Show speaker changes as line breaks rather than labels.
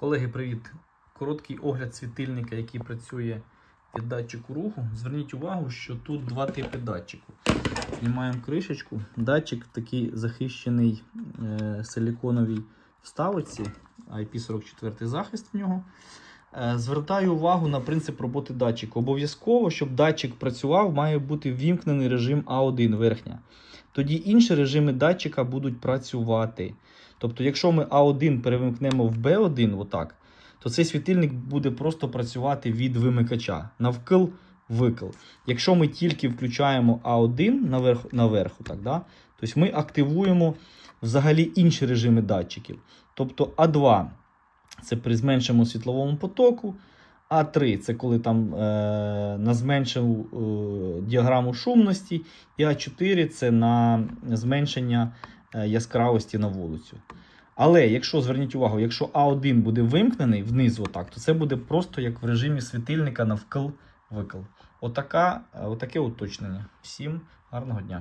Колеги, привіт! Короткий огляд світильника, який працює від датчику руху. Зверніть увагу, що тут два типи датчику. Знімаємо кришечку. Датчик такий захищений е, силіконовій вставиці, IP44 захист в нього. Е, Звертаю увагу на принцип роботи датчику. Обов'язково, щоб датчик працював, має бути ввімкнений режим А1 верхня. Тоді інші режими датчика будуть працювати. Тобто, якщо ми А1 перевимкнемо в Б1, отак, то цей світильник буде просто працювати від вимикача навкил викл. Якщо ми тільки включаємо А1 наверх, наверх так, да, тобто ми активуємо взагалі інші режими датчиків. Тобто А2 це при зменшеному світловому потоку. А3 це коли там е, на зменшену е, діаграму шумності, і А4 це на зменшення е, яскравості на вулицю. Але якщо зверніть увагу, якщо А1 буде вимкнений вниз, отак, то це буде просто як в режимі світильника навкил викл. Отака, е, отаке уточнення. Всім гарного дня.